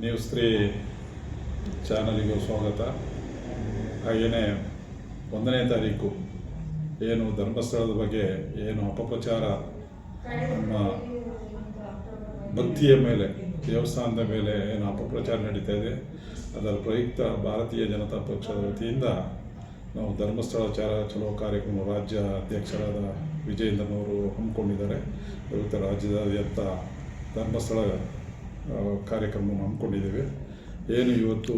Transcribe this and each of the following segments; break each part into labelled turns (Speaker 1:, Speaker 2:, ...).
Speaker 1: News three ಚಾನಲಿಗೂ ಸ್ವಾಗತ. ಹಾಗೆಯೇ ಒಂದನೇ ತಾರೀಕು ಏನು ಧರ್ಮಸ್ಥಳದ ಬಗ್ಗೆ ಏನು ಅಪಪ್ರಚಾರ ನಮ್ಮ ಭಕ್ತಿಯ ಮೇಲೆ, ದೇವಸ್ಥಾನದ ಮೇಲೆ ಏನು ಅಪಪ್ರಚಾರ ನಡೀತಾ ಇದೆ, ಅದರ ಪ್ರಯುಕ್ತ ಭಾರತೀಯ ಜನತಾ ಪಕ್ಷದ ವತಿಯಿಂದ ನಾವು ಧರ್ಮಸ್ಥಳ ಚಾರ ಚಲೋ ಕಾರ್ಯಕ್ರಮ ರಾಜ್ಯ ಅಧ್ಯಕ್ಷರಾದ ವಿಜಯೇಂದ್ರನವರು ಹಮ್ಮಿಕೊಂಡಿದ್ದಾರೆ. ಪ್ರಯುಕ್ತ ರಾಜ್ಯದಾದ್ಯಂತ ಧರ್ಮಸ್ಥಳ ಆ, ಕಾರ್ಯಕ್ರಮವನ್ನು ಹಮ್ಮಿಕೊಂಡಿದ್ದೇವೆ. ಏನು ಇವತ್ತು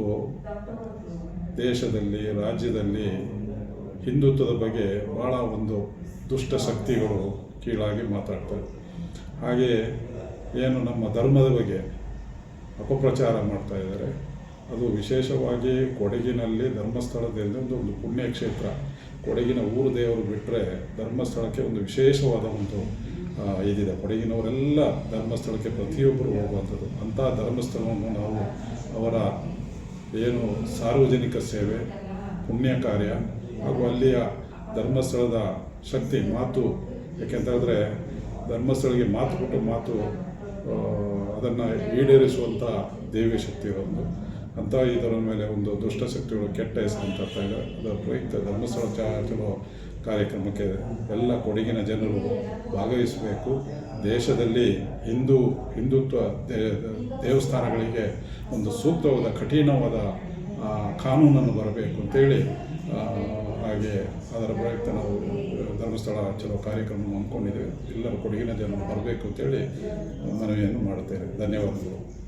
Speaker 1: ದೇಶದಲ್ಲಿ ರಾಜ್ಯದಲ್ಲಿ ಹಿಂದುತ್ವದ ಬಗ್ಗೆ ಭಾಳ ಒಂದು ದುಷ್ಟ ಶಕ್ತಿಗಳು ಕೀಳಾಗಿ ಮಾತಾಡ್ತಾರೆ ಹಾಗೆಯೇ ಏನು ನಮ್ಮ ಧರ್ಮದ ಬಗ್ಗೆ ಅಪಪ್ರಚಾರ ಮಾಡ್ತಾ ಇದ್ದಾರೆ. ಅದು ವಿಶೇಷವಾಗಿ ಕೊಡಗಿನಲ್ಲಿ ಧರ್ಮಸ್ಥಳದಲ್ಲಿ ಒಂದು ಒಂದು ಪುಣ್ಯಕ್ಷೇತ್ರ. ಕೊಡಗಿನ ಊರು ದೇವರು ಬಿಟ್ಟರೆ ಧರ್ಮಸ್ಥಳಕ್ಕೆ ಒಂದು ವಿಶೇಷವಾದ ಒಂದು ಇದಿದೆ ಕೊಡಗಿನವರೆಲ್ಲ ಧರ್ಮಸ್ಥಳಕ್ಕೆ ಪ್ರತಿಯೊಬ್ಬರು ಹೋಗುವಂಥದ್ದು. ಅಂಥ ಧರ್ಮಸ್ಥಳವನ್ನು ನಾವು ಅವರ ಏನು ಸಾರ್ವಜನಿಕ ಸೇವೆ, ಪುಣ್ಯ ಕಾರ್ಯ ಹಾಗೂ ಅಲ್ಲಿಯ ಧರ್ಮಸ್ಥಳದ ಶಕ್ತಿ, ಮಾತು ಯಾಕೆಂತಂದರೆ ಧರ್ಮಸ್ಥಳಕ್ಕೆ ಮಾತು ಕೊಟ್ಟು ಮಾತು ಅದನ್ನು ಈಡೇರಿಸುವಂಥ ದೇವಿ ಶಕ್ತಿ ಒಂದು ಅಂಥ ಇದರ ಮೇಲೆ ಒಂದು ದುಷ್ಟಶಕ್ತಿಗಳು ಕೆಟ್ಟ ಹೆಸರು ತರ್ತಾ ಇದೆ. ಅದರ ಪ್ರಯುಕ್ತ ಧರ್ಮಸ್ಥಳ ಚಲೋ ಕಾರ್ಯಕ್ರಮಕ್ಕೆ ಎಲ್ಲ ಕೊಡಗಿನ ಜನರು ಭಾಗವಹಿಸಬೇಕು. ದೇಶದಲ್ಲಿ ಹಿಂದೂ, ಹಿಂದುತ್ವ ದೇವಸ್ಥಾನಗಳಿಗೆ ಒಂದು ಸೂಕ್ತವಾದ, ಕಠಿಣವಾದ ಕಾನೂನನ್ನು ಬರಬೇಕು ಅಂತೇಳಿ ಹಾಗೆ ಅದರ ಪ್ರಯುಕ್ತ ನಾವು ಧರ್ಮಸ್ಥಳ ಚಲೋ ಕಾರ್ಯಕ್ರಮ ಹಮ್ಮಿಕೊಂಡಿದ್ದೇವೆ. ಎಲ್ಲರೂ ಕೊಡಗಿನ ಜನರು ಬರಬೇಕು ಅಂತೇಳಿ ಮನವಿಯನ್ನು ಮಾಡುತ್ತೇವೆ. ಧನ್ಯವಾದಗಳು.